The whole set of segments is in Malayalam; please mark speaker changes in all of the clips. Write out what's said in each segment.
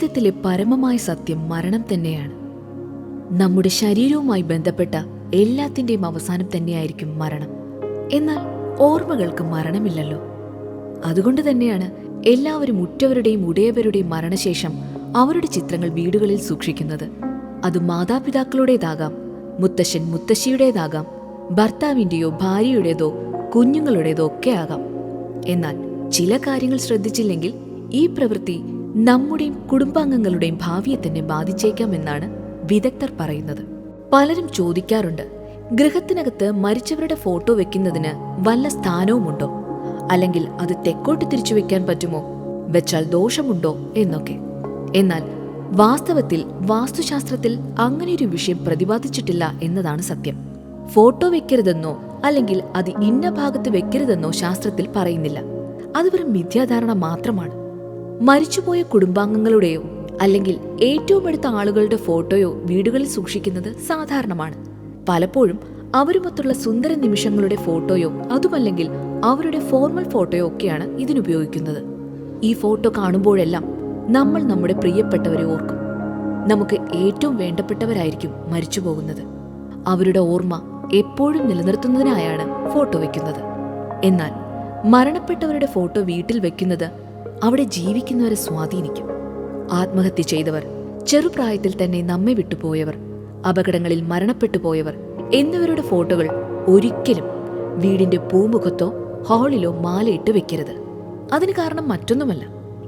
Speaker 1: ജീവിതത്തിലെ പരമമായ സത്യം മരണം തന്നെയാണ്. നമ്മുടെ ശരീരവുമായി ബന്ധപ്പെട്ട എല്ലാത്തിന്റെയും അവസാനം തന്നെയായിരിക്കും മരണം. എന്നാൽ ഓർമ്മകൾക്ക് മരണമില്ലല്ലോ. അതുകൊണ്ട് തന്നെയാണ് എല്ലാവരും ഉറ്റവരുടെയും ഉടയവരുടെയും മരണശേഷം അവരുടെ ചിത്രങ്ങൾ വീടുകളിൽ സൂക്ഷിക്കുന്നത്. അത് മാതാപിതാക്കളുടേതാകാം മുത്തശ്ശൻ മുത്തശ്ശിയുടേതാകാം ഭർത്താവിന്റെയോ ഭാര്യയുടേതോ കുഞ്ഞുങ്ങളുടേതോ ഒക്കെ ആകാം. എന്നാൽ ചില കാര്യങ്ങൾ ശ്രദ്ധിച്ചില്ലെങ്കിൽ ഈ പ്രവൃത്തി നമ്മുടെയും കുടുംബാംഗങ്ങളുടെയും ഭാവിയെ തന്നെ ബാധിച്ചേക്കാമെന്നാണ് വിദഗ്ധർ പറയുന്നത്. പലരും ചോദിക്കാറുണ്ട് ഗൃഹത്തിനകത്ത് മരിച്ചവരുടെ ഫോട്ടോ വെക്കുന്നതിന് വല്ല സ്ഥാനവുമുണ്ടോ? അല്ലെങ്കിൽ അത് തെക്കോട്ട് തിരിച്ചു വെക്കാൻ പറ്റുമോ? വെച്ചാൽ ദോഷമുണ്ടോ? എന്നൊക്കെ. എന്നാൽ വാസ്തവത്തിൽ വാസ്തുശാസ്ത്രത്തിൽ അങ്ങനെയൊരു വിഷയം പ്രതിപാദിച്ചിട്ടില്ല എന്നതാണ് സത്യം. ഫോട്ടോ വെക്കരുതെന്നോ അല്ലെങ്കിൽ അത് ഇന്ന ഭാഗത്ത് വെക്കരുതെന്നോ ശാസ്ത്രത്തിൽ പറയുന്നില്ല. അത് വെറും മിഥ്യാധാരണ മാത്രമാണ്. മരിച്ചുപോയ കുടുംബാംഗങ്ങളുടെയോ അല്ലെങ്കിൽ ഏറ്റവും അടുത്ത ആളുകളുടെ ഫോട്ടോയോ വീടുകളിൽ സൂക്ഷിക്കുന്നത് സാധാരണമാണ്. പലപ്പോഴും അവരുമൊത്തുള്ള സുന്ദര നിമിഷങ്ങളുടെ ഫോട്ടോയോ അതുമല്ലെങ്കിൽ അവരുടെ ഫോർമൽ ഫോട്ടോയോ ഒക്കെയാണ് ഇതിനുപയോഗിക്കുന്നത്. ഈ ഫോട്ടോ കാണുമ്പോഴെല്ലാം നമ്മൾ നമ്മുടെ പ്രിയപ്പെട്ടവരെ ഓർക്കും. നമുക്ക് ഏറ്റവും വേണ്ടപ്പെട്ടവരായിരിക്കും മരിച്ചു പോകുന്നത് അവരുടെ ഓർമ്മ എപ്പോഴും നിലനിർത്തുന്നതിനായാണ് ഫോട്ടോ വയ്ക്കുന്നത് എന്നാൽ മരണപ്പെട്ടവരുടെ ഫോട്ടോ വീട്ടിൽ വെക്കുന്നത് അവിടെ ജീവിക്കുന്നവരെ സ്വാധീനിക്കും. ആത്മഹത്യ ചെയ്തവർ ചെറുപ്രായത്തിൽ തന്നെ നമ്മെ വിട്ടുപോയവർ അപകടങ്ങളിൽ മരണപ്പെട്ടു പോയവർ എന്നിവരുടെ ഫോട്ടോകൾ ഒരിക്കലും വീടിന്റെ പൂമുഖത്തോ ഹാളിലോ മാലയിട്ട് വെക്കരുത്. അതിന് കാരണം മറ്റൊന്നുമല്ല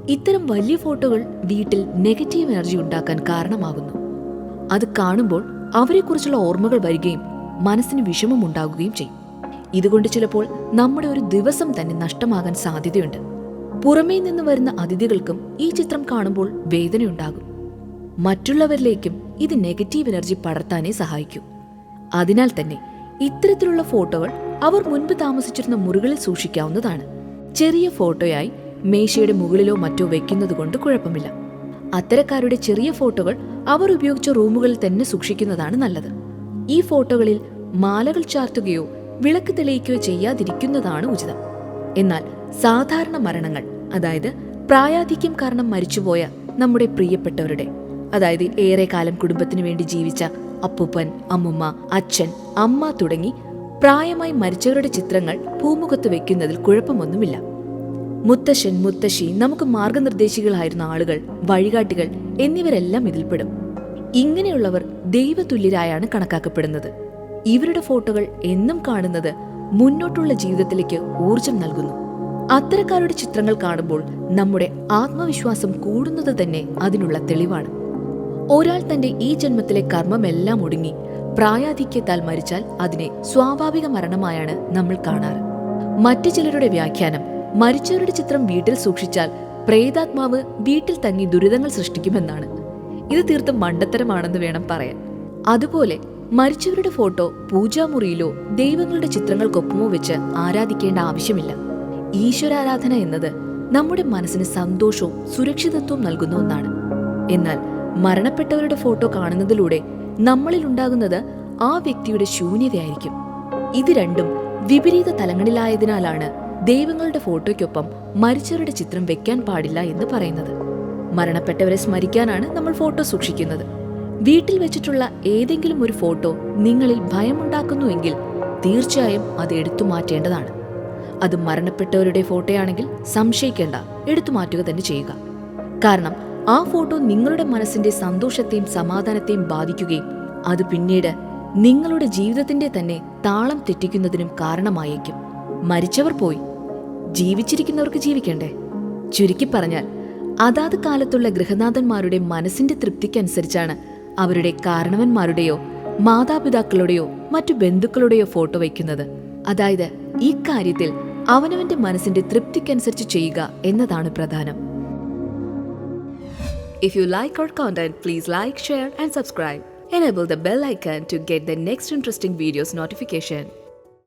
Speaker 1: ഇത്തരം വലിയ ഫോട്ടോകൾ വീട്ടിൽ നെഗറ്റീവ് എനർജി ഉണ്ടാക്കാൻ കാരണമാകുന്നു. അത് കാണുമ്പോൾ അവരെക്കുറിച്ചുള്ള ഓർമ്മകൾ വരികയും മനസ്സിന് വിഷമമുണ്ടാകുകയും ചെയ്യും. ഇതുകൊണ്ട് ചിലപ്പോൾ നമ്മുടെ ഒരു ദിവസം തന്നെ നഷ്ടമാകാൻ സാധ്യതയുണ്ട്. പുറമേ നിന്ന് വരുന്ന അതിഥികൾക്കും ഈ ചിത്രം കാണുമ്പോൾ വേദനയുണ്ടാകും. മറ്റുള്ളവരിലേക്കും ഇത് നെഗറ്റീവ് എനർജി പടർത്താനേ സഹായിക്കൂ. അതിനാൽ തന്നെ ഇത്തരത്തിലുള്ള ഫോട്ടോകൾ അവർ മുൻപ് താമസിച്ചിരുന്ന മുറികളിൽ സൂക്ഷിക്കാവുന്നതാണ്. ചെറിയ ഫോട്ടോയായി മേശയുടെ മുകളിലോ മറ്റോ വെക്കുന്നത് കൊണ്ട് കുഴപ്പമില്ല. അത്തരക്കാരുടെ ചെറിയ ഫോട്ടോകൾ അവർ ഉപയോഗിച്ച റൂമുകളിൽ തന്നെ സൂക്ഷിക്കുന്നതാണ് നല്ലത്. ഈ ഫോട്ടോകളിൽ മാലകൾ ചാർത്തുകയോ വിളക്ക് തെളിയിക്കുകയോ ചെയ്യാതിരിക്കുന്നതാണ് ഉചിതം. എന്നാൽ സാധാരണ മരണങ്ങൾ അതായത് പ്രായാധിക്യം കാരണം മരിച്ചുപോയ നമ്മുടെ പ്രിയപ്പെട്ടവരുടെ അതായത് ഏറെക്കാലം കുടുംബത്തിനു വേണ്ടി ജീവിച്ച അപ്പൂപ്പൻ അമ്മുമ്മ അച്ഛൻ അമ്മ തുടങ്ങി പ്രായമായി മരിച്ചവരുടെ ചിത്രങ്ങൾ ഭൂമുഖത്ത് വെക്കുന്നതിൽ കുഴപ്പമൊന്നുമില്ല. മുത്തശ്ശൻ മുത്തശ്ശി നമുക്ക് മാർഗനിർദ്ദേശികളായിരുന്ന ആളുകൾ വഴികാട്ടികൾ എന്നിവരെല്ലാം ഇതിൽപ്പെടും ഇങ്ങനെയുള്ളവർ ദൈവതുല്യരായാണ് കണക്കാക്കപ്പെടുന്നത്. ഇവരുടെ ഫോട്ടോകൾ എന്നും കാണുന്നത് മുന്നോട്ടുള്ള ജീവിതത്തിലേക്ക് ഊർജം നൽകുന്നു. അത്തരക്കാരുടെ ചിത്രങ്ങൾ കാണുമ്പോൾ നമ്മുടെ ആത്മവിശ്വാസം കൂടുന്നത് തന്നെ അതിനുള്ള തെളിവാണ്. ഒരാൾ തന്റെ ഈ ജന്മത്തിലെ കർമ്മമെല്ലാം ഒടുങ്ങി പ്രായാധിക്യത്താൽ മരിച്ചാൽ അതിനെ സ്വാഭാവിക മരണമായാണ് നമ്മൾ കാണാറ്. മറ്റു ചിലരുടെ വ്യാഖ്യാനം മരിച്ചവരുടെ ചിത്രം വീട്ടിൽ സൂക്ഷിച്ചാൽ പ്രേതാത്മാവ് വീട്ടിൽ തങ്ങി ദുരിതങ്ങൾ സൃഷ്ടിക്കുമെന്നാണ്. ഇത് തീർത്തും മണ്ടത്തരമാണെന്ന് വേണം പറയാൻ. അതുപോലെ മരിച്ചവരുടെ ഫോട്ടോ പൂജാമുറിയിലോ ദൈവങ്ങളുടെ ചിത്രങ്ങൾക്കൊപ്പമോ വെച്ച് ആരാധിക്കേണ്ട ആവശ്യമില്ല. ഈശ്വരാരാധന എന്നത് നമ്മുടെ മനസ്സിന് സന്തോഷവും സുരക്ഷിതത്വവും നൽകുന്ന ഒന്നാണ്. എന്നാൽ മരണപ്പെട്ടവരുടെ ഫോട്ടോ കാണുന്നതിലൂടെ നമ്മളിൽ ഉണ്ടാകുന്നത് ആ വ്യക്തിയുടെ ശൂന്യതയായിരിക്കും. ഇത് രണ്ടും വിപരീത തലങ്ങളിലായതിനാലാണ് ദൈവങ്ങളുടെ ഫോട്ടോയ്ക്കൊപ്പം മരിച്ചവരുടെ ചിത്രം വെക്കാൻ പാടില്ല എന്ന് പറയുന്നത്. മരണപ്പെട്ടവരെ സ്മരിക്കാനാണ് നമ്മൾ ഫോട്ടോ സൂക്ഷിക്കുന്നത്. വീട്ടിൽ വെച്ചിട്ടുള്ള ഏതെങ്കിലും ഒരു ഫോട്ടോ നിങ്ങളിൽ ഭയമുണ്ടാക്കുന്നുവെങ്കിൽ തീർച്ചയായും അത് എടുത്തു മാറ്റേണ്ടതാണ്. അത് മരണപ്പെട്ടവരുടെ ഫോട്ടോയാണെങ്കിൽ സംശയിക്കേണ്ട. എടുത്തു മാറ്റുക തന്നെ ചെയ്യുക. കാരണം ആ ഫോട്ടോ നിങ്ങളുടെ മനസ്സിന്റെ സന്തോഷത്തെയും സമാധാനത്തെയും ബാധിക്കുകയും അത് പിന്നീട് നിങ്ങളുടെ ജീവിതത്തിന്റെ തന്നെ താളം തെറ്റിക്കുന്നതിനും കാരണമായേക്കും. മരിച്ചവർ പോയി. ജീവിച്ചിരിക്കുന്നവർക്ക് ജീവിക്കണ്ടേ? ചുരുക്കി പറഞ്ഞാൽ അതാത് കാലത്തുള്ള ഗൃഹനാഥന്മാരുടെ മനസ്സിന്റെ തൃപ്തിക്കനുസരിച്ചാണ് അവരുടെ കാരണവന്മാരുടെയോ മാതാപിതാക്കളുടെയോ മറ്റു ബന്ധുക്കളുടെയോ ഫോട്ടോ വയ്ക്കുന്നത്. അതായത് ഈ കാര്യത്തിൽ അവനവന്റെ മനസ്സിന്റെ തൃപ്തിക്കനുസരിച്ച് ചെയ്യുക എന്നതാണ് പ്രധാനം If you like our content, please like, share, and subscribe. Enable the bell icon to get the next interesting videos notification.